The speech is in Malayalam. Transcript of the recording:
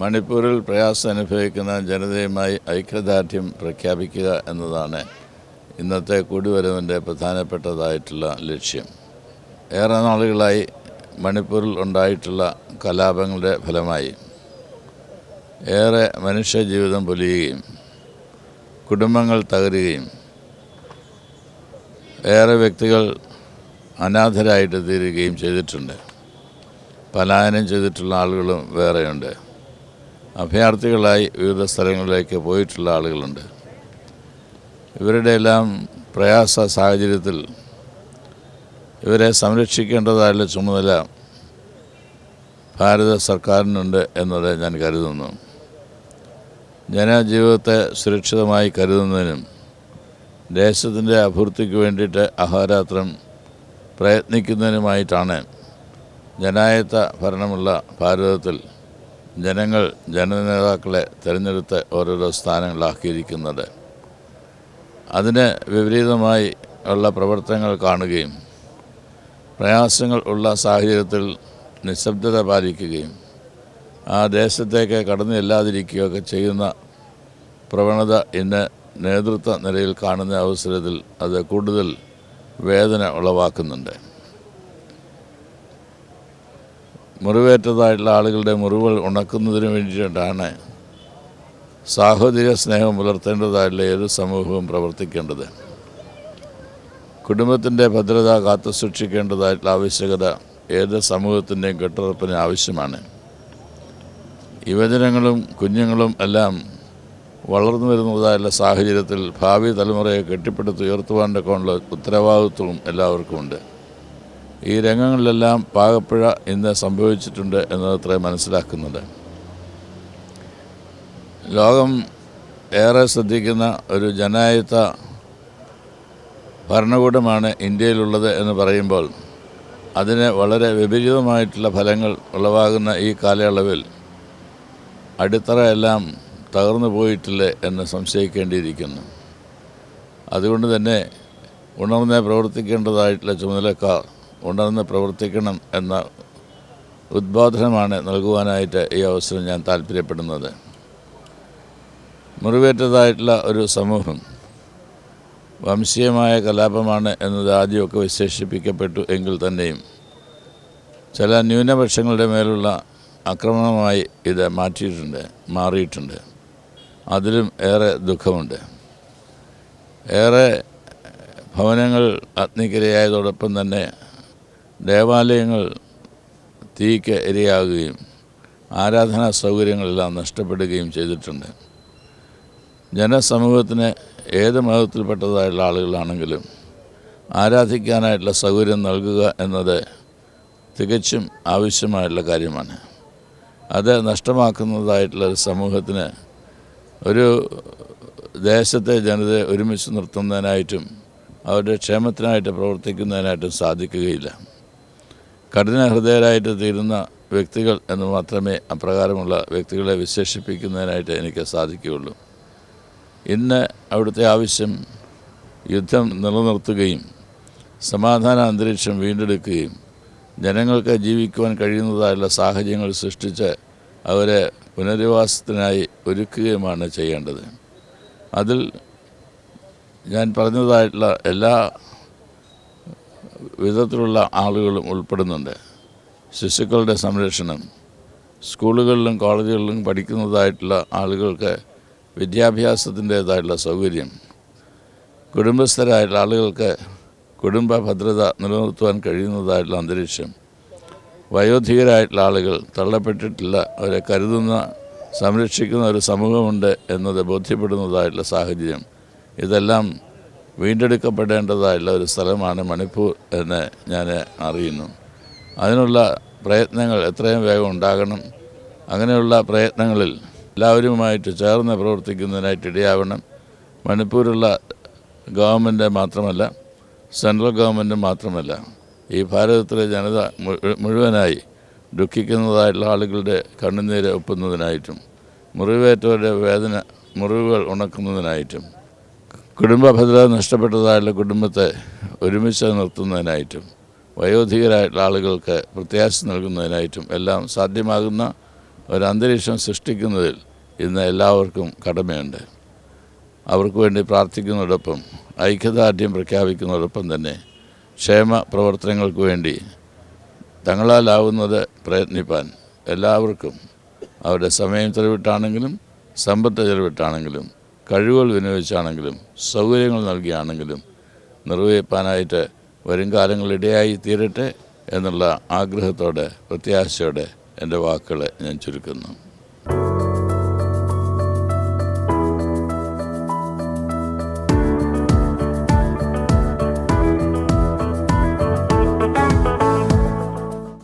മണിപ്പൂരിൽ പ്രയാസം അനുഭവിക്കുന്ന ജനതയുമായി ഐക്യദാർഢ്യം പ്രഖ്യാപിക്കുക എന്നതാണ് ഇന്നത്തെ കൂടിവരവിന്റെ പ്രധാനപ്പെട്ടതായിട്ടുള്ള ലക്ഷ്യം. ഏറെ നാളുകളായി മണിപ്പൂരിൽ ഉണ്ടായിട്ടുള്ള കലാപങ്ങളുടെ ഫലമായി ഏറെ മനുഷ്യജീവിതം പൊലിയുകയും കുടുംബങ്ങൾ തകരുകയും ഏറെ വ്യക്തികൾ അനാഥരായിട്ട് തീരുകയും ചെയ്തിട്ടുണ്ട്. പലായനം ചെയ്തിട്ടുള്ള ആളുകളും വേറെയുണ്ട്. അഭയാർത്ഥികളായി വിവിധ സ്ഥലങ്ങളിലേക്ക് പോയിട്ടുള്ള ആളുകളുണ്ട്. ഇവരുടെ എല്ലാം പ്രയാസ സാഹചര്യത്തിൽ ഇവരെ സംരക്ഷിക്കേണ്ടതായുള്ള ചുമതല ഭാരത സർക്കാരിനുണ്ട് എന്നത് ഞാൻ കരുതുന്നു. ജനജീവിതത്തെ സുരക്ഷിതമായി കരുതുന്നതിനും ദേശത്തിന്റെ അഭിവൃദ്ധിക്ക് വേണ്ടിയിട്ട് അഹോരാത്രം പ്രയത്നിക്കുന്നതിനുമായിട്ടാണ് ജനായത്ത ഭരണമുള്ള ഭാരതത്തിൽ ജനങ്ങൾ ജനനേതാക്കളെ തിരഞ്ഞെടുത്ത് ഓരോരോ സ്ഥാനങ്ങളാക്കിയിരിക്കുന്നത്. അതിന് വിപരീതമായി ഉള്ള പ്രവർത്തനങ്ങൾ കാണുകയും പ്രയാസങ്ങൾ ഉള്ള സാഹചര്യത്തിൽ നിശബ്ദത പാലിക്കുകയും ആ ദേശത്തേക്ക് കടന്നു ചെല്ലാതിരിക്കുകയൊക്കെ ചെയ്യുന്ന പ്രവണത ഇന്ന് നേതൃത്വ നിലയിൽ കാണുന്ന അവസരത്തിൽ അത് കൂടുതൽ വേദന ഉളവാക്കുന്നുണ്ട്. മുറിവേറ്റതായിട്ടുള്ള ആളുകളുടെ മുറിവുകൾ ഉണക്കുന്നതിന് വേണ്ടിയിട്ടാണ് സാഹോദര്യ സ്നേഹം പുലർത്തേണ്ടതായിട്ടുള്ള ഏത് സമൂഹവും പ്രവർത്തിക്കേണ്ടത്. കുടുംബത്തിന്റെ ഭദ്രത കാത്തു സൂക്ഷിക്കേണ്ടതായിട്ടുള്ള ആവശ്യകത ഏത് സമൂഹത്തിന്റെയും കെട്ടുറപ്പിന് ആവശ്യമാണ്. യുവജനങ്ങളും കുഞ്ഞുങ്ങളും എല്ലാം വളർന്നു വരുന്നതായുള്ള സാഹചര്യത്തിൽ ഭാവി തലമുറയെ കെട്ടിപ്പടുത്തുയർത്തുവാന്റെ കോണുള്ള ഉത്തരവാദിത്വവും എല്ലാവർക്കുമുണ്ട്. ഈ രംഗങ്ങളിലെല്ലാം പാകപ്പിഴ ഇന്ന് സംഭവിച്ചിട്ടുണ്ട് എന്നത്ര മനസ്സിലാക്കുന്നത് ലോകം ഏറെ ശ്രദ്ധിക്കുന്ന ഒരു ജനായത്ത ഭരണകൂടമാണ് ഇന്ത്യയിലുള്ളത് എന്ന് പറയുമ്പോൾ അതിന് വളരെ വിപരീതമായിട്ടുള്ള ഫലങ്ങൾ ഉളവാകുന്ന ഈ കാലയളവിൽ അടിത്തറ എല്ലാം തകർന്നു പോയിട്ടില്ലേ എന്ന് സംശയിക്കേണ്ടിയിരിക്കുന്നു. അതുകൊണ്ട് തന്നെ ഉണർന്നേ പ്രവർത്തിക്കേണ്ടതായിട്ടുള്ള ചുമതലക്കാർ ഉണർന്ന് പ്രവർത്തിക്കണം എന്ന ഉദ്ബോധനമാണ് നൽകുവാനായിട്ട് ഈ അവസരം ഞാൻ താല്പര്യപ്പെടുന്നത്. മുറിവേറ്റതായിട്ടുള്ള ഒരു സമൂഹം വംശീയമായ കലാപമാണ് എന്നത് ആദ്യമൊക്കെ വിശേഷിപ്പിക്കപ്പെട്ടു എങ്കിൽ തന്നെയും ചില ന്യൂനപക്ഷങ്ങളുടെ മേലുള്ള ആക്രമണമായി ഇത് മാറ്റിയിട്ടുണ്ട് മാറിയിട്ടുണ്ട്. അതിലും ഏറെ ദുഃഖമുണ്ട്. ഏറെ ഭവനങ്ങൾ അഗ്നിക്കിരയായതോടൊപ്പം തന്നെ ദേവാലയങ്ങൾ തീക്ക് ഇരയാകുകയും ആരാധനാ സൗകര്യങ്ങളെല്ലാം നഷ്ടപ്പെടുകയും ചെയ്തിട്ടുണ്ട്. ജനസമൂഹത്തിന് ഏത് മതത്തിൽപ്പെട്ടതായുള്ള ആളുകളാണെങ്കിലും ആരാധിക്കാനായിട്ടുള്ള സൗകര്യം നൽകുക എന്നത് തികച്ചും ആവശ്യമായിട്ടുള്ള കാര്യമാണ്. അത് നഷ്ടമാക്കുന്നതായിട്ടുള്ള ഒരു സമൂഹത്തിന് ഒരു ദേശത്തെ ജനതയെ ഒരുമിച്ച് നിർത്തുന്നതിനായിട്ടും അവരുടെ ക്ഷേമത്തിനായിട്ട് പ്രവർത്തിക്കുന്നതിനായിട്ടും സാധിക്കുകയില്ല. കഠിന ഹൃദയരായിട്ട് തീരുന്ന വ്യക്തികൾ എന്ന് മാത്രമേ അപ്രകാരമുള്ള വ്യക്തികളെ വിശേഷിപ്പിക്കുന്നതിനായിട്ട് എനിക്ക് സാധിക്കുകയുള്ളൂ. ഇന്ന് അവിടുത്തെ ആവശ്യം യുദ്ധം നിലനിർത്തുകയും സമാധാന അന്തരീക്ഷം വീണ്ടെടുക്കുകയും ജനങ്ങൾക്ക് ജീവിക്കുവാൻ കഴിയുന്നതായുള്ള സാഹചര്യങ്ങൾ സൃഷ്ടിച്ച് അവരെ പുനരധിവാസത്തിനായി ഒരുക്കുകയുമാണ് ചെയ്യേണ്ടത്. അതിൽ ഞാൻ പറഞ്ഞതായിട്ടുള്ള എല്ലാ വിധത്തിലുള്ള ആളുകളും ഉൾപ്പെടുന്നുണ്ട്. ശിശുക്കളുടെ സംരക്ഷണം സ്കൂളുകളിലും കോളേജുകളിലും പഠിക്കുന്നതായിട്ടുള്ള ആളുകൾക്ക് വിദ്യാഭ്യാസത്തിന്റേതായിട്ടുള്ള സൗകര്യം. കുടുംബസ്ഥരായിട്ടുള്ള ആളുകൾക്ക് കുടുംബ ഭദ്രത നിലനിർത്തുവാൻ കഴിയുന്നതായിട്ടുള്ള അന്തരീക്ഷം. വയോധികരായിട്ടുള്ള ആളുകൾ തള്ളപ്പെട്ടിട്ടില്ല അവരെ കരുതുന്ന സംരക്ഷിക്കുന്ന ഒരു സമൂഹമുണ്ട് എന്നത് ബോധ്യപ്പെടുന്നതായിട്ടുള്ള സാഹചര്യം. ഇതെല്ലാം വീണ്ടെടുക്കപ്പെടേണ്ടതായിട്ടുള്ള ഒരു സ്ഥലമാണ് മണിപ്പൂർ എന്ന് ഞാൻ അറിയുന്നു. അതിനുള്ള പ്രയത്നങ്ങൾ എത്രയും വേഗം ഉണ്ടാകണം. അങ്ങനെയുള്ള പ്രയത്നങ്ങളിൽ എല്ലാവരുമായിട്ട് ചേർന്ന് പ്രവർത്തിക്കുന്നതിനായിട്ട് ഇടയാവണം. മണിപ്പൂരുള്ള ഗവൺമെന്റ് മാത്രമല്ല സെൻട്രൽ ഗവൺമെന്റ് മാത്രമല്ല ഈ ഭാരതത്തിലെ ജനത മുഴുവനായി ദുഃഖിക്കുന്നതായിട്ടുള്ള ആളുകളുടെ കണ്ണുനീര് ഒപ്പുന്നതിനായിട്ടും മുറിവേറ്റവരുടെ വേദന മുറിവുകൾ ഉണക്കുന്നതിനായിട്ടും കുടുംബ ഭദ്രത നഷ്ടപ്പെട്ടതായുള്ള കുടുംബത്തെ ഒരുമിച്ച് നിർത്തുന്നതിനായിട്ടും വയോധികരായിട്ടുള്ള ആളുകൾക്ക് പ്രത്യാശ നൽകുന്നതിനായിട്ടും എല്ലാം സാധ്യമാകുന്ന ഒരു അന്തരീക്ഷം സൃഷ്ടിക്കുന്നതിൽ ഇന്ന് എല്ലാവർക്കും കടമയുണ്ട്. അവർക്ക് വേണ്ടി പ്രാർത്ഥിക്കുന്നതോടൊപ്പം ഐക്യദാർഢ്യം പ്രഖ്യാപിക്കുന്നതോടൊപ്പം തന്നെ ക്ഷേമ പ്രവർത്തനങ്ങൾക്ക് വേണ്ടി തങ്ങളാലാവുന്നത് പ്രയത്നിപ്പാൻ എല്ലാവർക്കും അവരുടെ സമയം ചെലവിട്ടാണെങ്കിലും സമ്പത്ത് ചെലവിട്ടാണെങ്കിലും കഴിവുകൾ വിനിയോഗിച്ചാണെങ്കിലും സൗകര്യങ്ങൾ നൽകിയാണെങ്കിലും നിർവഹിപ്പാനായിട്ട് വരും കാലങ്ങളിടയായി തീരട്ടെ എന്നുള്ള ആഗ്രഹത്തോടെ പ്രത്യാശയോടെ എന്റെ വാക്കുകളെ ഞാൻ ചുരുക്കുന്നു.